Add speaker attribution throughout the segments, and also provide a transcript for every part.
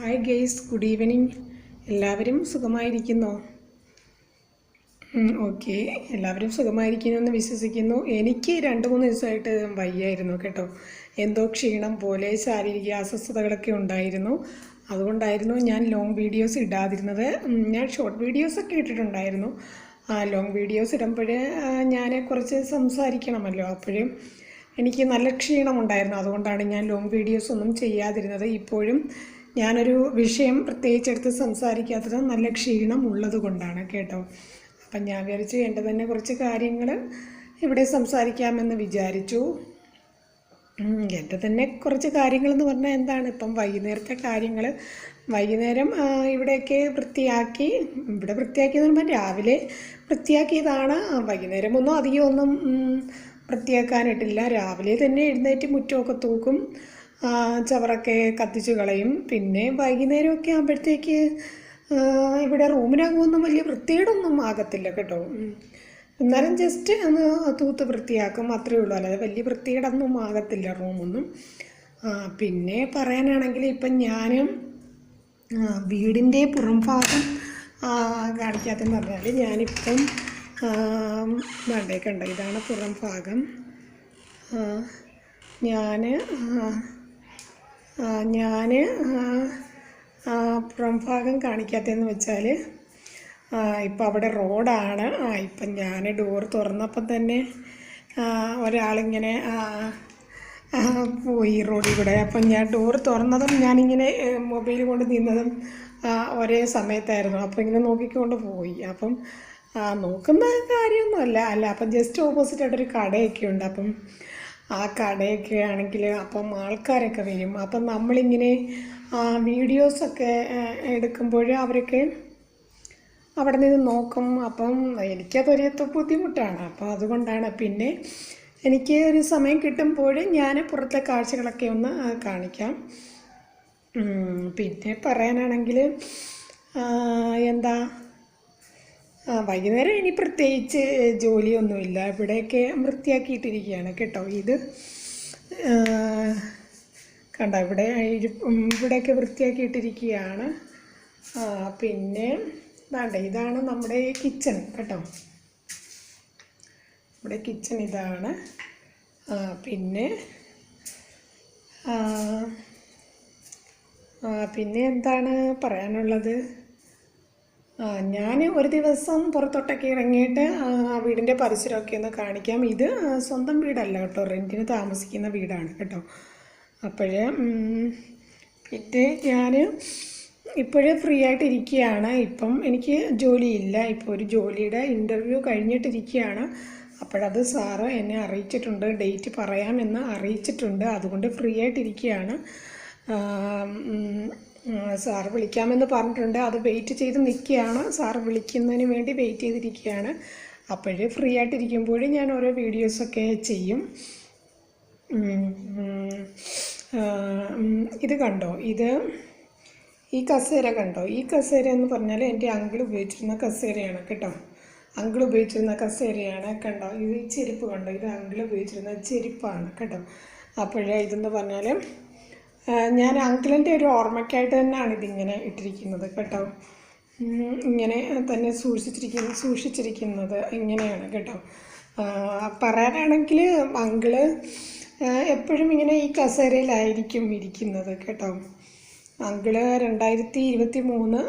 Speaker 1: Hi guys good evening എല്ലാവരും സുഖമായിരിക്കുന്നോ? Okay എല്ലാവരും സുഖമായിരിക്കുന്നു എന്ന് വിശ്വസിക്കുന്നു. എനിക്ക് രണ്ട് മൂന്ന് ദിവസമായിട്ട് വയ്യായിരുന്നു കേട്ടോ. എന്തോ ക്ഷീണം പോലെ ശാരീരിക അസ്വസ്ഥതകളൊക്കെ ഉണ്ടായിരുന്നു. അതുകൊണ്ടായിരുന്നു ഞാൻ ലോങ് വീഡിയോസ് ഇടാതിരുന്നത്. ഞാൻ ഷോർട്ട് വീഡിയോസൊക്കെ ഇട്ടിട്ടുണ്ടായിരുന്നു. ആ ലോങ് വീഡിയോസ് ഇടുമ്പോൾ ഞാൻ കുറച്ച് സംസാരിക്കണമല്ലോ. അപ്പോഴും എനിക്ക് നല്ല ക്ഷീണമുണ്ടായിരുന്നു അതുകൊണ്ടാണ് ഞാൻ ലോങ് വീഡിയോസ് ഒന്നും ചെയ്യാതിരുന്നത്. ഇപ്പോഴും ഞാനൊരു വിഷയം പ്രത്യേകിച്ചെടുത്ത് സംസാരിക്കാത്തത് നല്ല ക്ഷീണം ഉള്ളത് കൊണ്ടാണ് കേട്ടോ. അപ്പം ഞാൻ വിചാരിച്ചു എന്റെ തന്നെ കുറച്ച് കാര്യങ്ങൾ ഇവിടെ സംസാരിക്കാമെന്ന് വിചാരിച്ചു. എന്റെ തന്നെ കുറച്ച് കാര്യങ്ങളെന്ന് പറഞ്ഞാൽ എന്താണ്? ഇപ്പം വൈകുന്നേരത്തെ കാര്യങ്ങൾ വൈകുന്നേരം ഇവിടെയൊക്കെ വൃത്തിയാക്കി ഇവിടെ വൃത്തിയാക്കിയെന്ന് പറയുമ്പോൾ രാവിലെ വൃത്തിയാക്കിയതാണ്. വൈകുന്നേരം ഒന്നും അധികം ഒന്നും വൃത്തിയാക്കാനിട്ടില്ല. രാവിലെ തന്നെ എഴുന്നേറ്റ് മുറ്റമൊക്കെ തൂക്കും. ചവറൊക്കെ കത്തിച്ചു കളയും. പിന്നെ വൈകുന്നേരമൊക്കെ ആകുമ്പോഴത്തേക്ക് ഇവിടെ റൂമിനകമൊന്നും വലിയ വൃത്തികേടൊന്നും ആകത്തില്ല കേട്ടോ. എന്നാലും ജസ്റ്റ് ഒന്ന് തൂത്ത് വൃത്തിയാക്കും അത്രയേ ഉള്ളൂ. അല്ലാതെ വലിയ വൃത്തികേടൊന്നും ആകത്തില്ല റൂമൊന്നും. പിന്നെ പറയാനാണെങ്കിൽ ഇപ്പം ഞാൻ വീടിന്റെ പുറം ഭാഗം കാണിക്കാത്തെന്ന് പറഞ്ഞാൽ ഞാനിപ്പം വേണ്ടേ ഇതാണ് പുറം ഭാഗം ഞാൻ ഞാൻ പുറം ഭാഗം കാണിക്കാത്തതെന്ന് വെച്ചാൽ ഇപ്പം അവിടെ റോഡാണ്. ആ ഇപ്പം ഞാൻ ഡോർ തുറന്നപ്പം തന്നെ ഒരാളിങ്ങനെ പോയി റോഡിൽ കൂടെ. അപ്പം ഞാൻ ഡോർ തുറന്നതും ഞാനിങ്ങനെ മൊബൈൽ കൊണ്ട് നിന്നതും ഒരേ സമയത്തായിരുന്നു. അപ്പം ഇങ്ങനെ നോക്കിക്കൊണ്ട് പോയി. അപ്പം നോക്കുന്ന കാര്യമൊന്നുമല്ല. അല്ല അപ്പം ജസ്റ്റ് ഓപ്പോസിറ്റ് ആയിട്ടൊരു കടയൊക്കെ ഉണ്ട്. അപ്പം ആ കടയൊക്കെ ആണെങ്കിൽ അപ്പം ആൾക്കാരൊക്കെ വരും. അപ്പം നമ്മളിങ്ങനെ വീഡിയോസൊക്കെ എടുക്കുമ്പോൾ അവരൊക്കെ അവിടെ നിന്ന് നോക്കും. അപ്പം എനിക്കതൊരു ബുദ്ധിമുട്ടാണ്. അപ്പം അതുകൊണ്ടാണ് പിന്നെ എനിക്ക് ഒരു സമയം കിട്ടുമ്പോൾ ഞാൻ പുറത്തെ കാഴ്ചകളൊക്കെ ഒന്ന് കാണിക്കാം. പിന്നെ പറയാനാണെങ്കിൽ എന്താ വൈകുന്നേരം ഇനി പ്രത്യേകിച്ച് ജോലിയൊന്നുമില്ല. ഇവിടെയൊക്കെ വൃത്തിയാക്കിയിട്ടിരിക്കുകയാണ് കേട്ടോ ഇത്. കണ്ട ഇവിടെ ഇവിടെയൊക്കെ വൃത്തിയാക്കിയിട്ടിരിക്കുകയാണ്. പിന്നെ വേണ്ട ഇതാണ് നമ്മുടെ കിച്ചൺ കേട്ടോ. നമ്മുടെ കിച്ചൺ ഇതാണ്. പിന്നെ പിന്നെ എന്താണ് പറയാനുള്ളത്? ഞാൻ ഒരു ദിവസം പുറത്തോട്ടൊക്കെ ഇറങ്ങിയിട്ട് ആ വീടിന്റെ പരിസരമൊക്കെ ഒന്ന് കാണിക്കാം. ഇത് സ്വന്തം വീടല്ല കേട്ടോ. റെന്റിന് താമസിക്കുന്ന വീടാണ് കേട്ടോ. അപ്പോഴേ പിന്നെ ഞാൻ ഇപ്പോഴേ ഫ്രീ ആയിട്ടിരിക്കുകയാണ് ഇപ്പം എനിക്ക് ജോലിയില്ല. ഇപ്പോൾ ഒരു ജോലിയുടെ ഇന്റർവ്യൂ കഴിഞ്ഞിട്ടിരിക്കുകയാണ്. അപ്പോഴത് സാറ് എന്നെ അറിയിച്ചിട്ടുണ്ട്. ഡേറ്റ് പറയാമെന്ന് അറിയിച്ചിട്ടുണ്ട്. അതുകൊണ്ട് ഫ്രീ ആയിട്ടിരിക്കുകയാണ് സാറ് വിളിക്കാമെന്ന് പറഞ്ഞിട്ടുണ്ട്. അത് വെയിറ്റ് ചെയ്ത് നിൽക്കുകയാണ്. സാറ് വിളിക്കുന്നതിന് വേണ്ടി വെയിറ്റ് ചെയ്തിരിക്കുകയാണ്. അപ്പോഴേ ഫ്രീ ആയിട്ടിരിക്കുമ്പോൾ ഞാൻ ഓരോ വീഡിയോസൊക്കെ ചെയ്യും. ഇത് കണ്ടോ? ഇത് ഈ കസേര കണ്ടോ? ഈ കസേര എന്ന് പറഞ്ഞാൽ എന്റെ അങ്കിൾ ഉപയോഗിച്ചിരുന്ന കസേരയാണ് കേട്ടോ. അങ്കിൾ ഉപയോഗിച്ചിരുന്ന കസേരയാണ് കണ്ടോ? ഇത് ഈ ചെരുപ്പ് കണ്ടോ? ഇത് അങ്കിൾ ഉപയോഗിച്ചിരുന്ന ചെരുപ്പാണ് കേട്ടോ. അപ്പോഴേ ഇതെന്ന് പറഞ്ഞാൽ ഞാൻ അങ്കിളിന്റെ ഒരു ഓർമ്മയ്ക്കായിട്ട് തന്നെയാണ് ഇതിങ്ങനെ ഇട്ടിരിക്കുന്നത് കേട്ടോ. ഇങ്ങനെ തന്നെ സൂക്ഷിച്ചിരിക്കുന്ന സൂക്ഷിച്ചിരിക്കുന്നത് ഇങ്ങനെയാണ് കേട്ടോ. പറയാനാണെങ്കിൽ അങ്കിൾ എപ്പോഴും ഇങ്ങനെ ഈ കസേരയിലായിരിക്കും ഇരിക്കുന്നത് കേട്ടോ. അങ്കിൾ രണ്ടായിരത്തി ഇരുപത്തി മൂന്ന്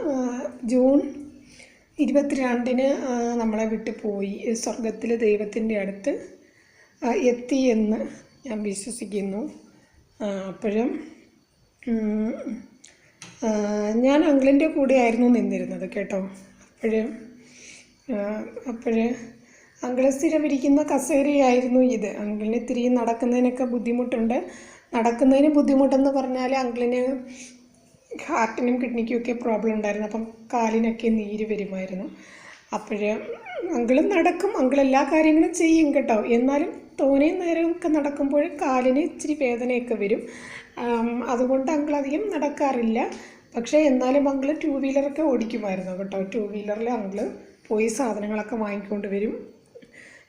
Speaker 1: ജൂൺ ഇരുപത്തിരണ്ടിന് നമ്മളെ വിട്ട് പോയി. സ്വർഗത്തിൽ ദൈവത്തിന്റെ അടുത്ത് എത്തി എന്ന് ഞാൻ വിശ്വസിക്കുന്നു. അപ്പോഴും ഞാൻ അങ്കിളിന്റെ കൂടെ ആയിരുന്നു നിന്നിരുന്നത് കേട്ടോ. അപ്പോഴും അപ്പോഴേ അങ്കിൾ സ്ഥിരം ഇരിക്കുന്ന കസേരയായിരുന്നു ഇത്. അങ്കിളിന് ഇത്തിരി നടക്കുന്നതിനൊക്കെ ബുദ്ധിമുട്ടുണ്ട്. നടക്കുന്നതിന് ബുദ്ധിമുട്ടെന്ന് പറഞ്ഞാൽ അങ്കിളിന് ഹാർട്ടിനും കിഡ്നിക്കും ഒക്കെ പ്രോബ്ലം ഉണ്ടായിരുന്നു. അപ്പം കാലിനൊക്കെ നീര് വരുമായിരുന്നു. അപ്പോഴേ അങ്കിളും നടക്കും. അങ്കിൾ എല്ലാ കാര്യങ്ങളും ചെയ്യും കേട്ടോ. എന്നാലും തോനെയും നേരമൊക്കെ നടക്കുമ്പോഴും കാലിന് ഇച്ചിരി വേദനയൊക്കെ വരും. അതുകൊണ്ട് അങ്കിൾ അധികം നടക്കാറില്ല. പക്ഷേ എന്നാലും അങ്കിൾ ടൂ വീലറൊക്കെ ഓടിക്കുമായിരുന്നു കേട്ടോ. ടൂ വീലറിൽ അങ്കിൾ പോയി സാധനങ്ങളൊക്കെ വാങ്ങിക്കൊണ്ട് വരും.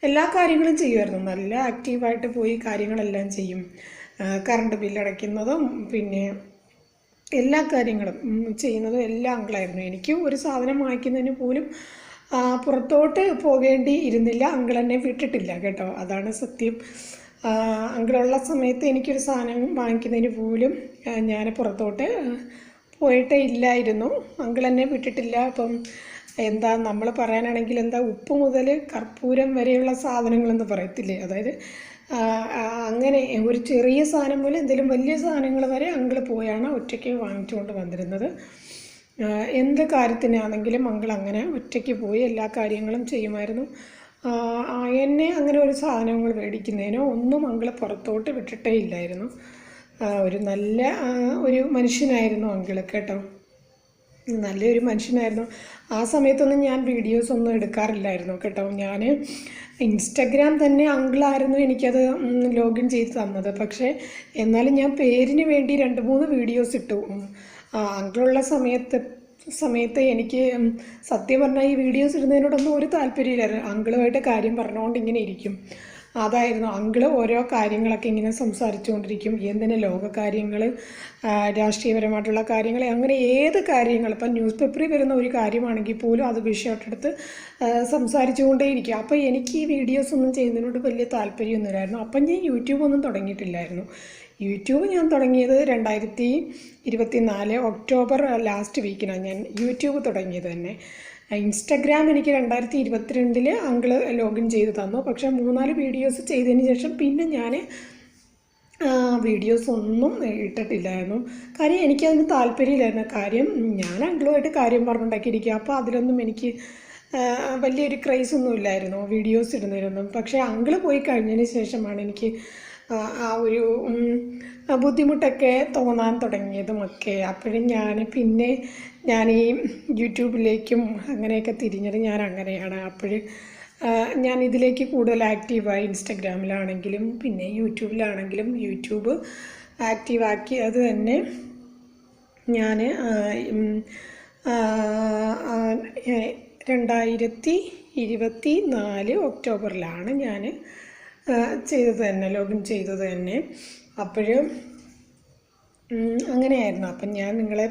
Speaker 1: എല്ലാ കാര്യങ്ങളും ചെയ്യുമായിരുന്നു. നല്ല ആക്റ്റീവായിട്ട് പോയി കാര്യങ്ങളെല്ലാം ചെയ്യും. കറണ്ട് ബില്ലടയ്ക്കുന്നതും പിന്നെ എല്ലാ കാര്യങ്ങളും ചെയ്യുന്നതും എല്ലാം അങ്കിളായിരുന്നു. എനിക്ക് ഒരു സാധനം വാങ്ങിക്കുന്നതിന് പോലും പുറത്തോട്ട് പോകേണ്ടി ഇരുന്നില്ല. അങ്കിൾ എന്നെ വിട്ടിട്ടില്ല കേട്ടോ. അതാണ് സത്യം. അങ്കിളുള്ള സമയത്ത് എനിക്കൊരു സാധനം വാങ്ങിക്കുന്നതിന് പോലും ഞാൻ പുറത്തോട്ട് പോയിട്ടേ ഇല്ലായിരുന്നു. അങ്കിൾ എന്നെ വിട്ടിട്ടില്ല. അപ്പം എന്താ നമ്മൾ പറയാനാണെങ്കിൽ എന്താ ഉപ്പ് മുതൽ കർപ്പൂരം വരെയുള്ള സാധനങ്ങളെന്ന് പറയത്തില്ലേ? അതായത് അങ്ങനെ ഒരു ചെറിയ സാധനം പോലെ എന്തെങ്കിലും വലിയ സാധനങ്ങൾ വരെ അങ്കിൾ പോയാണ് ഒറ്റയ്ക്ക് വാങ്ങിച്ചുകൊണ്ട് വന്നിരുന്നത്. എന്ത് കാര്യത്തിനാണെങ്കിലും അങ്കിൾ അങ്ങനെ ഒറ്റയ്ക്ക് പോയി എല്ലാ കാര്യങ്ങളും ചെയ്യുമായിരുന്നു. എന്നെ അങ്ങനെ ഒരു സാധനങ്ങൾ മേടിക്കുന്നതിനോ ഒന്നും അങ്കിൾ പുറത്തോട്ട് വിട്ടിട്ടേ ഇല്ലായിരുന്നു. ഒരു നല്ല ഒരു മനുഷ്യനായിരുന്നു അങ്കിൾ കേട്ടോ. നല്ലൊരു മനുഷ്യനായിരുന്നു. ആ സമയത്തൊന്നും ഞാൻ വീഡിയോസ് ഒന്നും എടുക്കാറില്ലായിരുന്നു കേട്ടോ. ഞാൻ ഇൻസ്റ്റഗ്രാം തന്നെ അങ്കിളായിരുന്നു എനിക്കത് ലോഗിൻ ചെയ്ത് തന്നത്. പക്ഷേ എന്നാലും ഞാൻ പേരിന് വേണ്ടി രണ്ട് മൂന്ന് വീഡിയോസ് ഇട്ടു. അങ്കിളുള്ള സമയത്ത് സമയത്ത് എനിക്ക് സത്യം പറഞ്ഞാൽ ഈ വീഡിയോസ് ഇടുന്നതിനോടൊന്നും ഒരു താല്പര്യമില്ലായിരുന്നു അങ്കിളുമായിട്ട് കാര്യം പറഞ്ഞുകൊണ്ട് ഇങ്ങനെ ഇരിക്കും. അതായിരുന്നു അങ്കിൾ ഓരോ കാര്യങ്ങളൊക്കെ ഇങ്ങനെ സംസാരിച്ചുകൊണ്ടിരിക്കും എന്തിന് ലോകകാര്യങ്ങൾ രാഷ്ട്രീയപരമായിട്ടുള്ള കാര്യങ്ങൾ അങ്ങനെ ഏത് കാര്യങ്ങൾ ഇപ്പം ന്യൂസ് പേപ്പറിൽ വരുന്ന ഒരു കാര്യമാണെങ്കിൽ പോലും അത് വിഷയമായിട്ടെടുത്ത് സംസാരിച്ചുകൊണ്ടേയിരിക്കും അപ്പോൾ എനിക്ക് ഈ വീഡിയോസ് ഒന്നും ചെയ്യുന്നതിനോട് വലിയ താല്പര്യമൊന്നുമില്ലായിരുന്നു. അപ്പം ഞാൻ യൂട്യൂബൊന്നും തുടങ്ങിയിട്ടില്ലായിരുന്നു. യൂട്യൂബ് ഞാൻ തുടങ്ങിയത് രണ്ടായിരത്തി ഇരുപത്തി നാല് ഒക്ടോബർ ലാസ്റ്റ് വീക്കിനാണ് ഞാൻ യൂട്യൂബ് തുടങ്ങിയത് തന്നെ. ഇൻസ്റ്റഗ്രാം എനിക്ക് രണ്ടായിരത്തി ഇരുപത്തിരണ്ടിൽ അങ്കിൾ ലോഗിൻ ചെയ്ത് തന്നു. പക്ഷേ മൂന്നാൽ വീഡിയോസ് ചെയ്തതിന് ശേഷം പിന്നെ ഞാൻ വീഡിയോസ് ഒന്നും ഇട്ടിട്ടില്ലായിരുന്നു. കാര്യം എനിക്കതിന് താല്പര്യമില്ലായിരുന്നു. കാര്യം ഞാൻ അങ്കിളുമായിട്ട് കാര്യം പറഞ്ഞുണ്ടാക്കിയിരിക്കുക. അപ്പോൾ അതിലൊന്നും എനിക്ക് വലിയൊരു ക്രൈസ് ഒന്നും ഇല്ലായിരുന്നു. വീഡിയോസ് ഇടുന്നതിനൊന്നും. പക്ഷേ അങ്കിൾ പോയി കഴിഞ്ഞതിന് ശേഷമാണ് എനിക്ക് ആ, ഒരു ബുദ്ധിമുട്ടൊക്കെ തോന്നാൻ തുടങ്ങിയതുമൊക്കെ. അപ്പോഴും ഞാൻ പിന്നെ ഞാൻ ഈ യൂട്യൂബിലേക്കും അങ്ങനെയൊക്കെ തിരിഞ്ഞത് ഞാൻ അങ്ങനെയാണ്. അപ്പോൾ ഞാൻ ഇതിലേക്ക് കൂടുതൽ ആക്റ്റീവായി ഇൻസ്റ്റഗ്രാമിലാണെങ്കിലും പിന്നെ യൂട്യൂബിലാണെങ്കിലും യൂട്യൂബ് ആക്റ്റീവാക്കി അത് തന്നെ ഞാൻ രണ്ടായിരത്തി ഇരുപത്തി നാല് ഒക്ടോബറിലാണ് ഞാൻ ചെയ്തത് തന്നെ ലോഗിൻ ചെയ്തത് തന്നെ. അപ്പോഴും അങ്ങനെയായിരുന്നു. അപ്പം ഞാൻ നിങ്ങളെ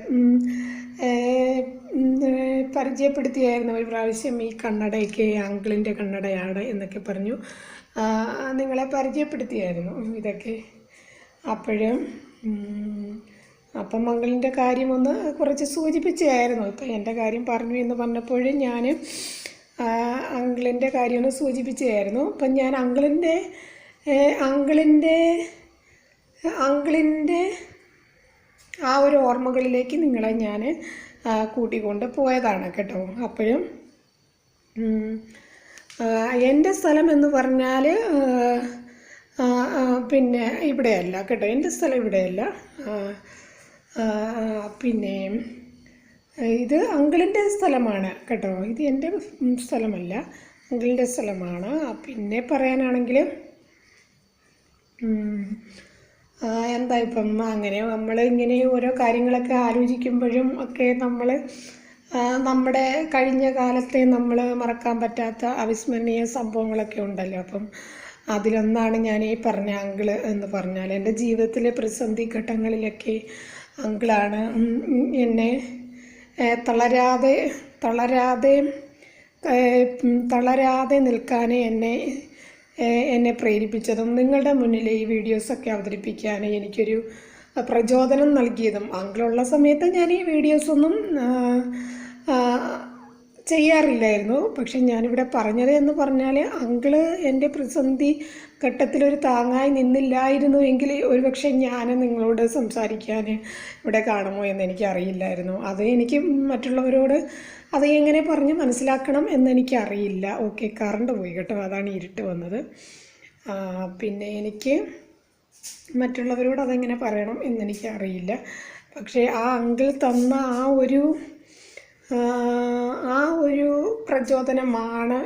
Speaker 1: പരിചയപ്പെടുത്തിയായിരുന്നു ഒരു പ്രാവശ്യം ഈ കണ്ണടയൊക്കെ അങ്കിളിന്റെ കണ്ണടയാണ് എന്നൊക്കെ പറഞ്ഞു. നിങ്ങളെ പരിചയപ്പെടുത്തിയായിരുന്നു. ഇതൊക്കെ. അപ്പോഴും അപ്പം മംഗളിന്റെ കാര്യമൊന്ന് കുറച്ച് സൂചിപ്പിച്ചായിരുന്നു. ഇപ്പം എന്റെ കാര്യം പറഞ്ഞു എന്ന് പറഞ്ഞപ്പോഴും ഞാൻ അങ്കിളിന്റെ കാര്യമൊന്ന് സൂചിപ്പിച്ചതായിരുന്നു. അപ്പം ഞാൻ അങ്കിളിന്റെ അങ്കിളിന്റെ അങ്കിളിന്റെ ആ ഒരു ഓർമ്മകളിലേക്ക് നിങ്ങളെ ഞാൻ കൂട്ടിക്കൊണ്ട് പോയതാണ് കേട്ടോ. അപ്പോഴും എന്റെ സ്ഥലം എന്ന് പറഞ്ഞാൽ പിന്നെ ഇവിടെയല്ല കേട്ടോ. എന്റെ സ്ഥലം ഇവിടെയല്ല. പിന്നെ ഇത് അങ്കിളിന്റെ സ്ഥലമാണ് കേട്ടോ. ഇത് എന്റെ സ്ഥലമല്ല. അങ്കിളിന്റെ സ്ഥലമാണ്. പിന്നെ പറയാനാണെങ്കിൽ എന്താ ഇപ്പം അങ്ങനെ നമ്മൾ ഇങ്ങനെ ഓരോ കാര്യങ്ങളൊക്കെ ആലോചിക്കുമ്പോഴും ഒക്കെ നമ്മൾ നമ്മുടെ കഴിഞ്ഞ കാലത്തെ നമ്മൾ മറക്കാൻ പറ്റാത്ത അവിസ്മരണീയ സംഭവങ്ങളൊക്കെ ഉണ്ടല്ലോ. അപ്പം അതിലൊന്നാണ് ഞാൻ ഈ പറഞ്ഞ അങ്കിൾ എന്ന് പറഞ്ഞാൽ എന്റെ ജീവിതത്തിലെ പ്രതിസന്ധി ഘട്ടങ്ങളിലൊക്കെ അങ്കിളാണ് എന്നെ തളരാതെ തളരാതെ തളരാതെ നിൽക്കാൻ എന്നെ എന്നെ പ്രേരിപ്പിച്ചതും നിങ്ങളുടെ മുന്നിൽ ഈ വീഡിയോസൊക്കെ അവതരിപ്പിക്കാൻ എനിക്കൊരു പ്രചോദനം നൽകിയതും. അങ്ങനെയുള്ള സമയത്ത് ഞാൻ ഈ വീഡിയോസൊന്നും ചെയ്യാറില്ലായിരുന്നു. പക്ഷെ ഞാനിവിടെ പറഞ്ഞത് എന്ന് പറഞ്ഞാൽ അങ്കിൾ എന്റെ പ്രതിസന്ധി ഘട്ടത്തിലൊരു താങ്ങായി നിന്നില്ലായിരുന്നു എങ്കിൽ ഒരുപക്ഷെ ഞാൻ നിങ്ങളോട് സംസാരിക്കാൻ ഇവിടെ കാണുമോ എന്ന് എനിക്ക് അറിയില്ലായിരുന്നു അത് എനിക്ക് മറ്റുള്ളവരോട് അത് എങ്ങനെ പറഞ്ഞ് മനസ്സിലാക്കണം എന്നെനിക്ക് അറിയില്ല ഓക്കെ കറണ്ട് പോയി കേട്ടോ. അതാണ് ഇരുട്ട് വന്നത്. പിന്നെ എനിക്ക് മറ്റുള്ളവരോട് അതെങ്ങനെ പറയണം എന്നെനിക്ക് അറിയില്ല പക്ഷേ ആ അങ്കിൾ തന്ന ആ ഒരു ആ, ഒരു പ്രചോദനമാണ്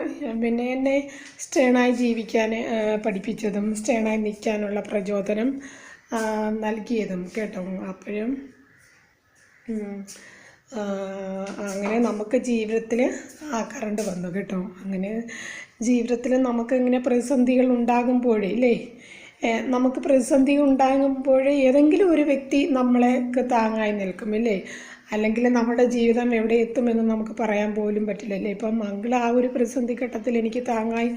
Speaker 1: പിന്നെ എന്നെ സ്റ്റേണായി ജീവിക്കാൻ പഠിപ്പിച്ചതും സ്റ്റേണായി നിൽക്കാനുള്ള പ്രചോദനം നൽകിയതും കേട്ടോ അപ്പോഴും. അങ്ങനെ നമുക്ക് ജീവിതത്തിൽ ആ കറണ്ട് വന്നു കേട്ടോ. അങ്ങനെ ജീവിതത്തിൽ നമുക്ക് ഇങ്ങനെ പ്രതിസന്ധികൾ ഉണ്ടാകുമ്പോഴേ ഇല്ലേ? നമുക്ക് പ്രതിസന്ധി ഉണ്ടാകുമ്പോഴേ ഏതെങ്കിലും ഒരു വ്യക്തി നമ്മളെ താങ്ങായി നിൽക്കും അല്ലേ അല്ലെങ്കിൽ നമ്മുടെ ജീവിതം എവിടെ എത്തുമെന്ന് നമുക്ക് പറയാൻ പോലും പറ്റില്ലല്ലേ? ഇപ്പം മംഗള ആ ഒരു പ്രതിസന്ധി ഘട്ടത്തിൽ എനിക്ക് താങ്ങായി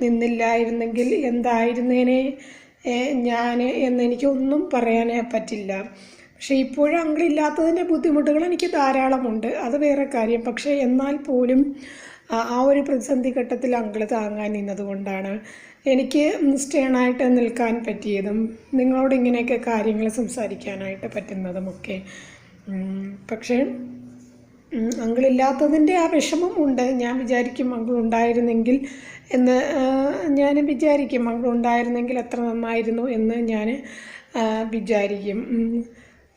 Speaker 1: നിന്നില്ലായിരുന്നെങ്കിൽ എന്തായിരുന്നേനെ? ഞാൻ എന്നെനിക്കൊന്നും പറയാനേ പറ്റില്ല. പക്ഷേ ഇപ്പോഴും അങ്കിളില്ലാത്തതിന്റെ ബുദ്ധിമുട്ടുകൾ എനിക്ക് ധാരാളമുണ്ട്. അത് വേറെ കാര്യം. പക്ഷേ എന്നാൽ പോലും ആ- ഒരു പ്രതിസന്ധി ഘട്ടത്തിൽ അങ്കിൾ താങ്ങാൻ നിന്നതുകൊണ്ടാണ് എനിക്ക് സ്റ്റേണായിട്ട് നിൽക്കാൻ പറ്റിയതും നിങ്ങളോട് ഇങ്ങനെയൊക്കെ കാര്യങ്ങൾ സംസാരിക്കാനായിട്ട് പറ്റുന്നതുമൊക്കെ. പക്ഷേ അങ്കിളില്ലാത്തതിന്റെ ആ വിഷമം ഉണ്ട്. ഞാൻ വിചാരിക്കും അങ്കിളുണ്ടായിരുന്നെങ്കിൽ എന്ന് ഞാൻ വിചാരിക്കും അങ്കിളുണ്ടായിരുന്നെങ്കിൽ എത്ര നന്നായിരുന്നു എന്ന് ഞാൻ വിചാരിക്കും.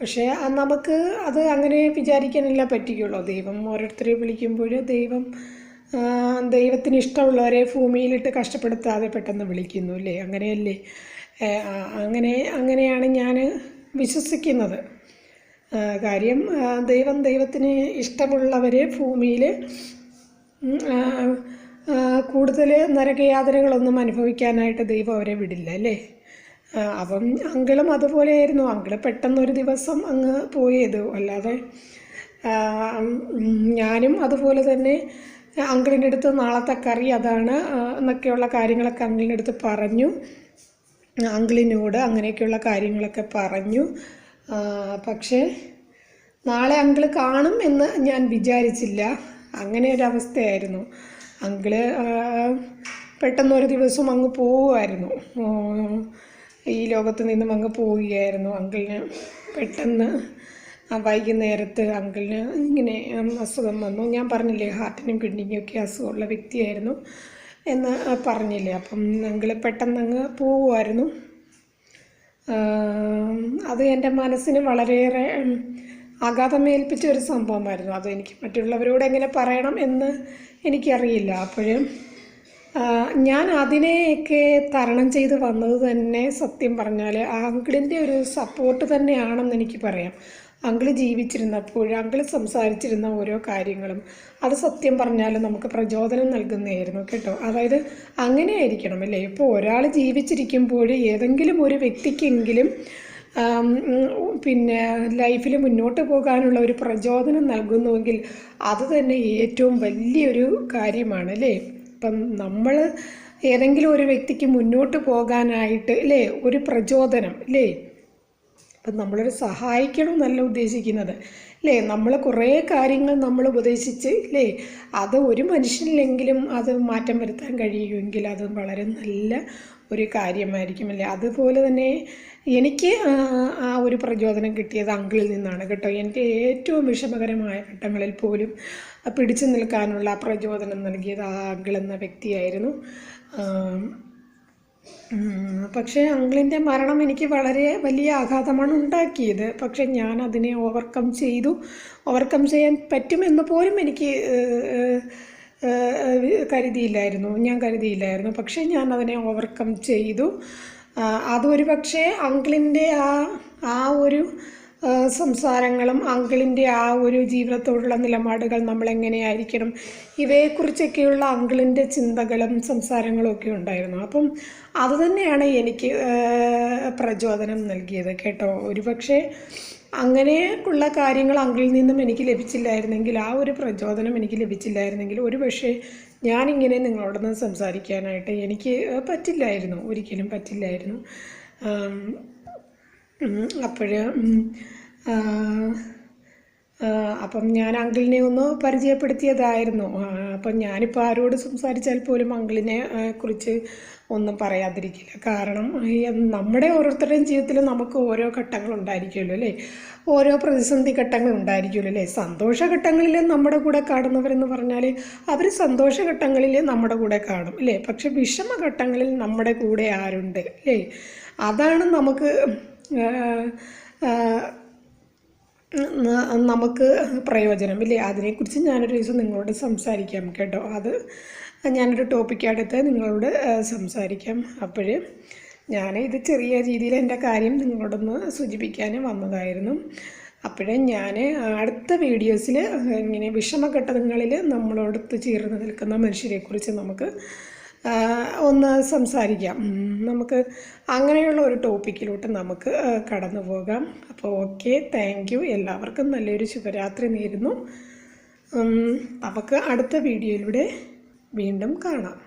Speaker 1: പക്ഷേ നമുക്ക് അത് അങ്ങനെ വിചാരിക്കാനല്ല പറ്റുകയുള്ളൂ ദൈവം ഓരോരുത്തരെ വിളിക്കുമ്പോൾ ദൈവം ദൈവത്തിന് ഇഷ്ടമുള്ളവരെ ഭൂമിയിലിട്ട് കഷ്ടപ്പെടുത്താതെ പെട്ടെന്ന് വിളിക്കുന്നു അല്ലേ? അങ്ങനെയല്ലേ? അങ്ങനെ അങ്ങനെയാണ് ഞാൻ വിശ്വസിക്കുന്നത്. കാര്യം ദൈവം ദൈവത്തിന് ഇഷ്ടമുള്ളവരെ ഭൂമിയിൽ കൂടുതൽ നരകയാതനകളൊന്നും അനുഭവിക്കാനായിട്ട് ദൈവം അവരെ വിടില്ല അല്ലേ? അപ്പം അങ്കിളും അതുപോലെയായിരുന്നു. അങ്കിൾ പെട്ടെന്നൊരു ദിവസം അങ്ങ് പോയത്. അല്ലാതെ ഞാനും അതുപോലെ തന്നെ അങ്കിളിന്റെ അടുത്ത് നാളത്തെ കറി അതാണ് എന്നൊക്കെയുള്ള കാര്യങ്ങളൊക്കെ അങ്കിളിന്റെ അടുത്ത് പറഞ്ഞു. അങ്കിളിനോട് അങ്ങനെയൊക്കെയുള്ള കാര്യങ്ങളൊക്കെ പറഞ്ഞു. പക്ഷേ നാളെ അങ്കിൾ കാണും എന്ന് ഞാൻ വിചാരിച്ചില്ല. അങ്ങനെ ഒരു അവസ്ഥയായിരുന്നു. അങ്കിൾ പെട്ടെന്നൊരു ദിവസം അങ്ങ് പോവുമായിരുന്നു. ഈ ലോകത്ത് നിന്നും അങ്ങ് പോവുകയായിരുന്നു. അങ്കിളിന് പെട്ടെന്ന് വൈകുന്നേരത്ത് അങ്കിളിന് ഇങ്ങനെ അസുഖം വന്നു. ഞാൻ പറഞ്ഞില്ലേ ഹാർട്ടിനും കിഡ്നിക്കും ഒക്കെ അസുഖമുള്ള വ്യക്തിയായിരുന്നു എന്ന് പറഞ്ഞില്ലേ. അപ്പം അങ്കിൾ പെട്ടെന്ന് അങ്ങ് പോവുമായിരുന്നു. അത് എന്റെ മനസ്സിന് വളരെയേറെ ആഘാതമേൽപ്പിച്ച ഒരു സംഭവമായിരുന്നു. അത് എനിക്ക് മറ്റുള്ളവരോട് എങ്ങനെ പറയണം എന്ന് എനിക്കറിയില്ല. അപ്പോഴും ഞാൻ അതിനെയൊക്കെ തരണം ചെയ്ത് വന്നത് തന്നെ സത്യം പറഞ്ഞാൽ ആങ്കിളിന്റെ ഒരു സപ്പോർട്ട് തന്നെയാണെന്ന് എനിക്ക് പറയാം. അങ്കിൾ ജീവിച്ചിരുന്നപ്പോൾ അങ്കിൾ സംസാരിച്ചിരുന്ന ഓരോ കാര്യങ്ങളും അത് സത്യം പറഞ്ഞാൽ നമുക്ക് പ്രചോദനം നൽകുന്നതായിരുന്നു കേട്ടോ. അതായത് അങ്ങനെ ആയിരിക്കണം അല്ലേ? ഇപ്പോൾ ഒരാൾ ജീവിച്ചിരിക്കുമ്പോൾ ഏതെങ്കിലും ഒരു വ്യക്തിക്കെങ്കിലും പിന്നെ ലൈഫിൽ മുന്നോട്ട് പോകാനുള്ള ഒരു പ്രചോദനം നൽകുന്നുവെങ്കിൽ അത് തന്നെ ഏറ്റവും വലിയൊരു കാര്യമാണ് അല്ലേ? ഇപ്പം നമ്മൾ ഏതെങ്കിലും ഒരു വ്യക്തിക്ക് മുന്നോട്ട് പോകാനായിട്ട് അല്ലേ? ഒരു പ്രചോദനം അല്ലേ? അപ്പം നമ്മളൊരു സഹായിക്കണം എന്നല്ല ഉദ്ദേശിക്കുന്നത്. അല്ലേ നമ്മൾ കുറേ കാര്യങ്ങൾ നമ്മൾ ഉപദേശിച്ച് അല്ലേ അത് ഒരു മനുഷ്യനിലെങ്കിലും അത് മാറ്റം വരുത്താൻ കഴിയുമെങ്കിൽ അത് വളരെ നല്ല ഒരു കാര്യമായിരിക്കും അല്ലേ അതുപോലെ തന്നെ എനിക്ക് ആ, ഒരു പ്രചോദനം കിട്ടിയത് അങ്കിളിൽ നിന്നാണ് കേട്ടോ. എന്റെ ഏറ്റവും വിഷമകരമായ ഘട്ടങ്ങളിൽ പോലും പിടിച്ചു നിൽക്കാനുള്ള പ്രചോദനം നൽകിയത് ആ അങ്കിൾ എന്ന വ്യക്തിയായിരുന്നു. പക്ഷേ അങ്കിളിന്റെ മരണം എനിക്ക് വളരെ വലിയ ആഘാതമാണ് ഉണ്ടാക്കിയത്. പക്ഷേ ഞാൻ അതിനെ ഓവർകം ചെയ്തു. ഓവർകം ചെയ്യാൻ പറ്റുമെന്ന് പോലും എനിക്ക് കരുതിയില്ലായിരുന്നു. ഞാൻ കരുതിയില്ലായിരുന്നു. പക്ഷേ ഞാൻ അതിനെ ഓവർകം ചെയ്തു അതൊരു പക്ഷേ അങ്കിളിന്റെ ആ ആ ഒരു സംസാരങ്ങളും അങ്കിളിന്റെ ആ ഒരു ജീവിതത്തോടുള്ള നിലപാടുകൾ നമ്മൾ എങ്ങനെയായിരിക്കണം ഇവയെക്കുറിച്ചൊക്കെയുള്ള അങ്കിളിന്റെ ചിന്തകളും സംസാരങ്ങളും ഒക്കെ ഉണ്ടായിരുന്നു. അപ്പം അത് തന്നെയാണ് എനിക്ക് പ്രചോദനം നൽകിയത് കേട്ടോ. ഒരുപക്ഷെ അങ്ങനെയുള്ള കാര്യങ്ങൾ അങ്കിളിൽ നിന്നും എനിക്ക് ലഭിച്ചില്ലായിരുന്നെങ്കിൽ ആ ഒരു പ്രചോദനം എനിക്ക് ലഭിച്ചില്ലായിരുന്നെങ്കിൽ ഒരു പക്ഷേ ഞാനിങ്ങനെ നിങ്ങളോടൊന്ന് സംസാരിക്കാനായിട്ട് എനിക്ക് പറ്റില്ലായിരുന്നു. ഒരിക്കലും പറ്റില്ലായിരുന്നു. അപ്പോൾ അപ്പം ഞാൻ അങ്കിളിനെ ഒന്ന് പരിചയപ്പെടുത്തിയതായിരുന്നു. അപ്പം ഞാനിപ്പോൾ ആരോട് സംസാരിച്ചാൽ പോലും അങ്കിളിനെ കുറിച്ച് ഒന്നും പറയാതിരിക്കില്ല. കാരണം നമ്മുടെ ഓരോരുത്തരുടെയും ജീവിതത്തിൽ നമുക്ക് ഓരോ ഘട്ടങ്ങൾ ഉണ്ടായിരിക്കുമല്ലോ അല്ലേ? ഓരോ പ്രതിസന്ധി ഘട്ടങ്ങൾ ഉണ്ടായിരിക്കുമല്ലോ അല്ലേ സന്തോഷഘട്ടങ്ങളിൽ നമ്മുടെ കൂടെ കാണുന്നവരെന്ന് പറഞ്ഞാൽ അവർ സന്തോഷ സന്തോഷഘട്ടങ്ങളിൽ നമ്മുടെ കൂടെ കാണും അല്ലേ? പക്ഷെ വിഷമഘട്ടങ്ങളിൽ നമ്മുടെ കൂടെ ആരുണ്ട് അല്ലേ? അതാണ് നമുക്ക് നമുക്ക് പ്രയോജനം ഇല്ലേ? അതിനെക്കുറിച്ച് ഞാനൊരു ദിവസം നിങ്ങളോട് സംസാരിക്കാം കേട്ടോ. അത് ഞാനൊരു ടോപ്പിക്കെടുത്ത് നിങ്ങളോട് സംസാരിക്കാം. അപ്പോൾ ഞാൻ ഇത് ചെറിയ രീതിയിൽ എന്റെ കാര്യം നിങ്ങളോടൊന്ന് സൂചിപ്പിക്കാൻ വന്നതായിരുന്നു. അപ്പോഴേ ഞാൻ അടുത്ത വീഡിയോസിൽ ഇങ്ങനെ വിഷമഘട്ടങ്ങളിൽ നമ്മളോടൊത്ത് ചേർന്ന് നിൽക്കുന്ന മനുഷ്യരെക്കുറിച്ച് നമുക്ക് ഒന്ന് സംസാരിക്കാം. നമുക്ക് അങ്ങനെയുള്ള ഒരു ടോപ്പിക്കിലോട്ട് നമുക്ക് കടന്നു പോകാം. അപ്പോൾ ഓക്കെ താങ്ക് യു. എല്ലാവർക്കും നല്ലൊരു ശുഭരാത്രി നേരുന്നു. നമുക്ക് അടുത്ത വീഡിയോയിലൂടെ വീണ്ടും കാണാം.